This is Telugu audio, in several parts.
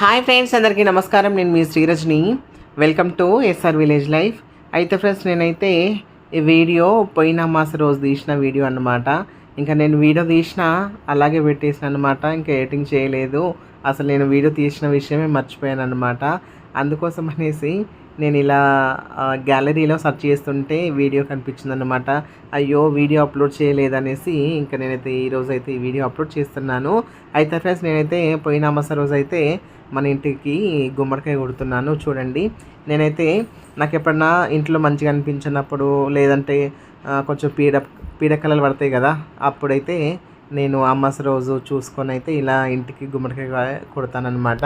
హాయ్ ఫ్రెండ్స్ అందరికీ నమస్కారం. నేను మీ Srirajni. Welcome to SR village life అయితే ఫ్రెండ్స్ నేనైతే ఈ వీడియో పోయిన మాస రోజు తీసిన వీడియో అన్నమాట. ఇంకా నేను వీడియో తీసిన అలాగే పెట్టేసిన అనమాట ఇంకా ఎడిటింగ్ చేయలేదు. అసలు నేను వీడియో తీసిన విషయమే మర్చిపోయాను అనమాట అందుకోసం అనేసి నేను ఇలా గ్యాలరీలో సెర్చ్ చేస్తుంటే వీడియో కనిపించిందనమాట అయ్యో వీడియో అప్లోడ్ చేయలేదనేసి ఇంకా నేనైతే ఈరోజు అయితే ఈ వీడియో అప్లోడ్ చేస్తున్నాను. అయితే ఫ్రెండ్స్ నేనైతే పోయిన అమాస రోజు అయితే మన ఇంటికి గుమ్మడికాయ కొడుతున్నాను చూడండి. నేనైతే నాకు ఎప్పుడన్నా ఇంట్లో మంచిగా అనిపించినప్పుడు లేదంటే కొంచెం పీడ పీడకలలు పడతాయి కదా అప్పుడైతే నేను అమ్మస్ రోజు చూసుకొని అయితే ఇలా ఇంటికి గుమ్మడికాయ కొడతానమాట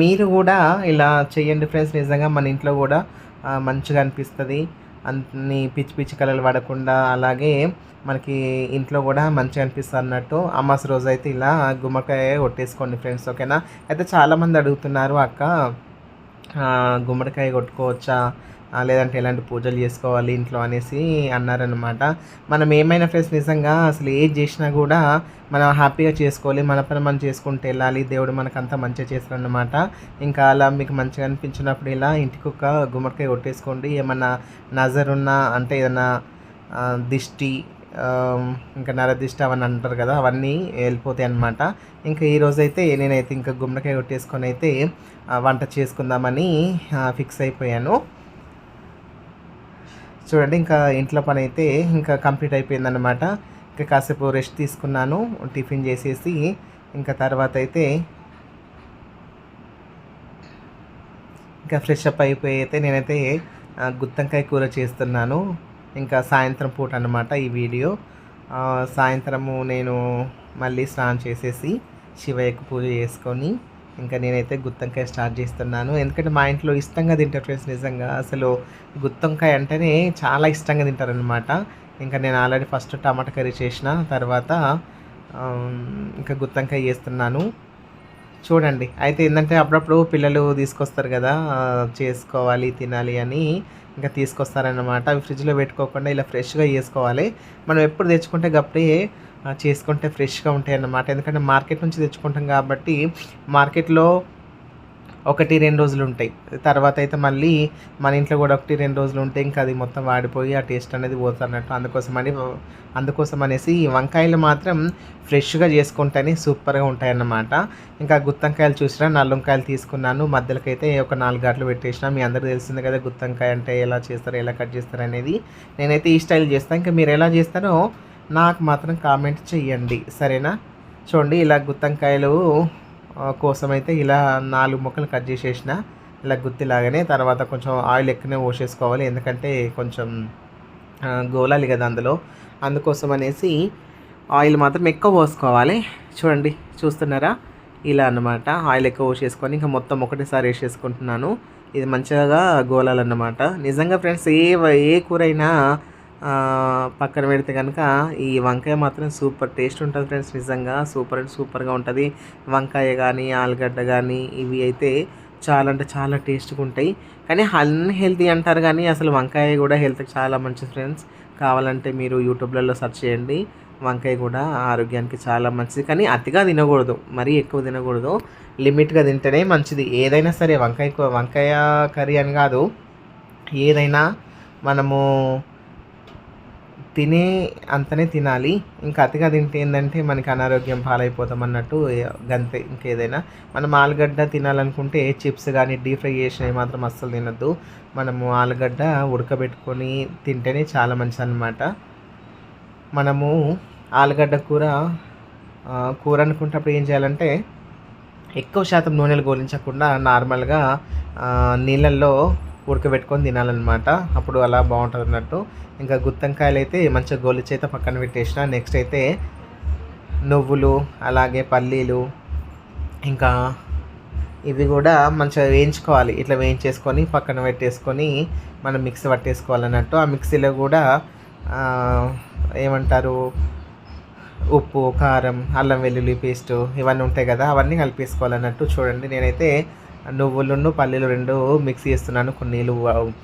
మీరు కూడా ఇలా చేయండి ఫ్రెండ్స్ నిజంగా మన ఇంట్లో కూడా మంచిగా అనిపిస్తుంది. అన్ని పిచ్చి పిచ్చి కలలు పడకుండా అలాగే మనకి ఇంట్లో కూడా మంచిగా అనిపిస్తుంది అన్నట్టు అమ్మస్ రోజు అయితే ఇలా గుమ్మడికాయ కొట్టేసుకోండి ఫ్రెండ్స్ ఓకేనా అయితే చాలామంది అడుగుతున్నారు అక్క గుమ్మడికాయ కొట్టుకోవచ్చా? లేదంటే ఎలాంటి పూజలు చేసుకోవాలి ఇంట్లో అనేసి అన్నారనమాట మనం ఏమైనా ఫ్రెండ్స్ నిజంగా అసలు ఏది చేసినా కూడా మనం హ్యాపీగా చేసుకోవాలి మన పని మనం చేసుకుంటూ వెళ్ళాలి దేవుడు మనకంతా మంచిగా చేస్తారనమాట ఇంకా అలా మీకు మంచిగా అనిపించినప్పుడు ఇలా ఇంటికి ఒక గుమ్మడికాయ కొట్టేసుకోండి. ఏమన్నా నజర్ ఉన్నా అంటే ఏదన్నా దిష్టి ఇంకా నరదిష్ట అవన్నీ అంటారు కదా అవన్నీ వెళ్ళిపోతాయి అనమాట ఇంకా ఈరోజైతే నేనైతే ఇంకా గుమ్మడికాయ కొట్టేసుకొని అయితే వంట చేసుకుందామని ఫిక్స్ అయిపోయాను. చూడండి ఇంకా ఇంట్లో పని అయితే ఇంకా కంప్లీట్ అయిపోయిందనమాట ఇంకా కాసేపు రెస్ట్ తీసుకున్నాను టిఫిన్ చేసేసి ఇంకా తర్వాత అయితే ఇంకా ఫ్రెష్ అప్ అయిపోయి అయితే నేనైతే గుత్తంకాయ కూర చేస్తున్నాను. ఇంకా సాయంత్రం పూట అనమాట ఈ వీడియో. సాయంత్రము నేను మళ్ళీ స్నానం చేసేసి శివయ్యకు పూజ చేసుకొని ఇంకా నేనైతే గుత్తంకాయ స్టార్ట్ చేస్తున్నాను. ఎందుకంటే మా ఇంట్లో ఇష్టంగా తింటారు ఫ్రెండ్స్ నిజంగా. అసలు గుత్తంకాయ అంటేనే చాలా ఇష్టంగా తింటారనమాట ఇంకా నేను ఆల్రెడీ ఫస్ట్ టమాటా కర్రీ చేసిన తర్వాత ఇంకా గుత్తంకాయ చేస్తున్నాను. చూడండి. అయితే ఏంటంటే అప్పుడప్పుడు పిల్లలు తీసుకొస్తారు కదా చేసుకోవాలి తినాలి అని ఇంకా తీసుకొస్తారనమాట అవి ఫ్రిడ్జ్లో పెట్టుకోకుండా ఇలా ఫ్రెష్గా చేసుకోవాలి. మనం ఎప్పుడు తెచ్చుకుంటే గప్పుడే చేసుకుంటే ఫ్రెష్గా ఉంటాయి అన్నమాట ఎందుకంటే మార్కెట్ నుంచి తెచ్చుకుంటాం కాబట్టి మార్కెట్లో ఒకటి రెండు రోజులు ఉంటాయి. తర్వాత అయితే మళ్ళీ మన ఇంట్లో కూడా ఒకటి రెండు రోజులు ఉంటే ఇంకా అది మొత్తం వాడిపోయి ఆ టేస్ట్ అనేది పోతున్నట్టు. అందుకోసమని అందుకోసం అనేసి ఈ వంకాయలు మాత్రం ఫ్రెష్గా చేసుకుంటేనే సూపర్గా ఉంటాయన్నమాట. ఇంకా గుత్తంకాయలు చూసినా నల్లంకాయలు తీసుకున్నాను. మధ్యలోకి అయితే ఒక నాలుగు గంటలు పెట్టేసిన. మీ అందరికీ తెలిసింది కదా గుత్తంకాయ అంటే ఎలా చేస్తారు ఎలా కట్ చేస్తారు అనేది. నేనైతే ఈ స్టైల్ చేస్తాను ఇంకా మీరు ఎలా చేస్తారో నాకు మాత్రం కామెంట్ చెయ్యండి. సరేనా? చూడండి ఇలా గుత్తంకాయలు కోసమైతే కోసం అయితే ఇలా నాలుగు ముక్కలు కట్ చేసేసిన. ఇలా గుత్తిలాగానే తర్వాత కొంచెం ఆయిల్ ఎక్కువనే పోసేసుకోవాలి. ఎందుకంటే కొంచెం గోలాలి కదా అందులో. అందుకోసం అనేసి ఆయిల్ మాత్రం ఎక్కువ పోసుకోవాలి. చూడండి చూస్తున్నారా? ఇలా అన్నమాట. ఆయిల్ ఎక్కువ పోసేసుకొని ఇంకా మొత్తం ఒకటేసారి వేసేసుకుంటున్నాను. ఇది మంచిగా గోలాలన్నమాట. నిజంగా ఫ్రెండ్స్ ఏ ఏ కూరైనా పక్కన పెడితే కనుక ఈ వంకాయ మాత్రం సూపర్ టేస్ట్ ఉంటుంది ఫ్రెండ్స్ నిజంగా సూపర్ అండ్ సూపర్గా ఉంటుంది. వంకాయ కానీ ఆలుగడ్డ కానీ ఇవి అయితే చాలా అంటే చాలా టేస్ట్గా ఉంటాయి. కానీ అన్హెల్తీ అంటారు కానీ అసలు వంకాయ కూడా హెల్త్కి చాలా మంచిది ఫ్రెండ్స్. కావాలంటే మీరు యూట్యూబ్లలో సెర్చ్ చేయండి. వంకాయ కూడా ఆరోగ్యానికి చాలా మంచిది. కానీ అతిగా తినకూడదు. మరీ ఎక్కువ తినకూడదు. లిమిట్గా తింటేనే మంచిది. ఏదైనా సరే వంకాయ వంకాయ కర్రీ అని కాదు. ఏదైనా మనము తినే అంతనే తినాలి. ఇంకా అతిగా తింటే ఏంటంటే మనకి అనారోగ్యం పాలైపోతాం అన్నట్టు గంత గంతే ఇంకేదైనా. మనం ఆలుగడ్డ తినాలనుకుంటే చిప్స్ కానీ డీప్ ఫ్రై చేసినవి మాత్రం అస్సలు తినద్దు. మనము ఆలుగడ్డ ఉడకబెట్టుకొని తింటేనే చాలా మంచిది అన్నమాట మనము ఆలుగడ్డ కూర కూర అనుకుంటప్పుడు ఏం చేయాలంటే ఎక్కువ శాతం నూనెలు గోలించకుండా నార్మల్గా నీళ్ళల్లో ఉడకబెట్టుకొని తినాలన్నమాట. అప్పుడు అలా బాగుంటుంది అన్నట్టు ఇంకా గుత్తంకాయలు అయితే మంచిగా గోలిచి అయితే పక్కన పెట్టేసిన. నెక్స్ట్ అయితే నువ్వులు అలాగే పల్లీలు ఇంకా ఇవి కూడా మంచిగా వేయించుకోవాలి. ఇట్లా వేయించేసుకొని పక్కన పెట్టేసుకొని మనం మిక్సీ పట్టేసుకోవాలన్నట్టు. ఆ మిక్సీలో కూడా ఏమంటారు ఉప్పు కారం అల్లం వెల్లుల్లి పేస్ట్ ఇవన్నీ ఉంటాయి కదా అవన్నీ కలిపేసుకోవాలన్నట్టు చూడండి. నేనైతే నువ్వులను పల్లీలు రెండు మిక్స్ చేస్తున్నాను. కొన్ని నీళ్ళు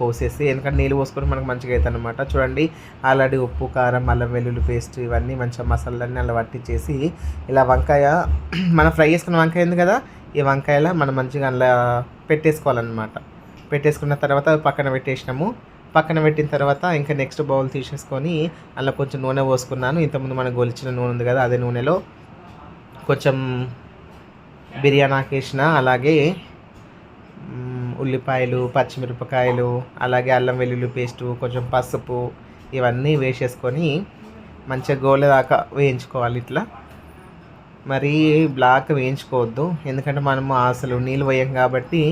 పోసేసి ఎందుకంటే నీళ్ళు పోసుకొని మనకు మంచిగా అవుతుంది అనమాట చూడండి ఆల్రెడీ ఉప్పు కారం అల్లం వెల్లుల్లి పేస్ట్ ఇవన్నీ మంచిగా మసాలాలన్నీ అలా పట్టించేసి ఇలా వంకాయ మనం ఫ్రై చేసుకున్న వంకాయ ఉంది కదా ఈ వంకాయల మనం మంచిగా అందులో పెట్టేసుకోవాలన్నమాట. పెట్టేసుకున్న తర్వాత పక్కన పెట్టేసినాము. పక్కన పెట్టిన తర్వాత ఇంకా నెక్స్ట్ బౌల్ తీసేసుకొని అందులో కొంచెం నూనె పోసుకున్నాను. ఇంతకుముందు మనకు గొలిచిన నూనె ఉంది కదా అదే నూనెలో కొంచెం బిర్యానీ ఆకేసిన అలాగే ఉల్లిపాయలు పచ్చిమిరపకాయలు అలాగే అల్లం వెల్లుల్లి పేస్టు కొంచెం పసుపు ఇవన్నీ వేసేసుకొని మంచిగా గోల దాకా వేయించుకోవాలి ఇట్లా. మరీ బ్లాక్ వేయించుకోవద్దు. ఎందుకంటే మనము అసలు నీళ్ళు వేయం కాబట్టి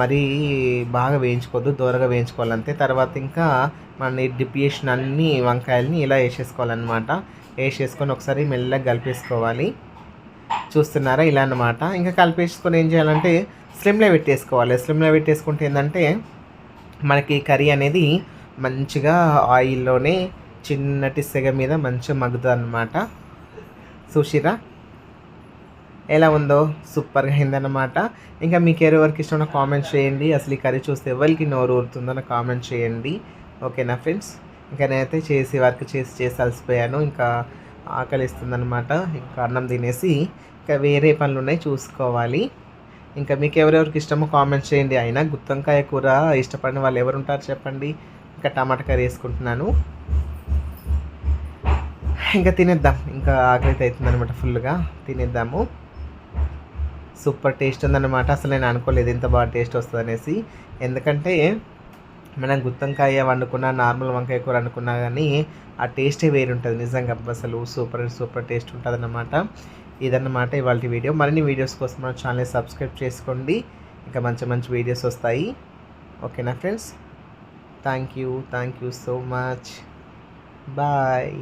మరీ బాగా వేయించుకోవద్దు దూరగా వేయించుకోవాలి అంతే. తర్వాత ఇంకా మన డిప్యూషన్ అన్ని వంకాయలని ఇలా వేసేసుకోవాలన్నమాట. వేసేసుకొని ఒకసారి మెల్లగా కలిపేసుకోవాలి. చూస్తున్నారా? ఇలా అన్నమాట. ఇంకా కలిపేసుకొని ఏం చేయాలంటే స్లిమ్లో పెట్టేసుకోవాలి. స్లిమ్లో పెట్టేసుకుంటే ఏంటంటే మనకి కర్రీ అనేది మంచిగా ఆయిల్లోనే చిన్నటి సెగ మీద మంచిగా మగ్గుతుంది అనమాట చూసిరా ఎలా ఉందో? సూపర్గా అయిందన్నమాట. ఇంకా మీకు ఎవరెవరికి ఇష్టం కామెంట్ చేయండి. అసలు ఈ కర్రీ చూస్తే ఎవరికి నోరు ఊరుతుందో కామెంట్ చేయండి. ఓకేనా ఫ్రెండ్స్? ఇంకా నేనైతే చేసి వర్క్ చేసి చేసి అలసిపోయాను. ఇంకా ఆకలిస్తుందనమాట ఇంకా అన్నం తినేసి ఇంకా వేరే పనులు ఉన్నాయి చూసుకోవాలి. ఇంకా మీకు ఎవరెవరికి ఇష్టమో కామెంట్స్ చేయండి. అయినా గుత్తంకాయ కూర ఇష్టపడిన వాళ్ళు ఎవరు ఉంటారు చెప్పండి. ఇంకా టమాటా కర్రీ వేసుకుంటున్నాను. ఇంకా తినేద్దాం. ఇంకా ఆకలి అవుతుంది అనమాట ఫుల్గా. తినేద్దాము. సూపర్ టేస్ట్ ఉందన్నమాట. అసలు నేను అనుకోలేదు ఇంత బాగా టేస్ట్ వస్తుంది అనేసి ఎందుకంటే మనం గుత్తంకాయ వండుకున్నా నార్మల్ వంకాయ కూర అనుకున్నా కానీ ఆ టేస్టే వేరు ఉంటుంది నిజంగా అసలు సూపర్ సూపర్ టేస్ట్ ఉంటుంది అన్నమాట ఇదన్నమాట ఇవాళ వీడియో. మరిన్ని వీడియోస్ కోసం మన ఛానల్ సబ్స్క్రైబ్ చేసుకోండి. ఇంకా మంచి మంచి వీడియోస్ వస్తాయి. ఓకేనా friends? Thank you thank you so much. Bye.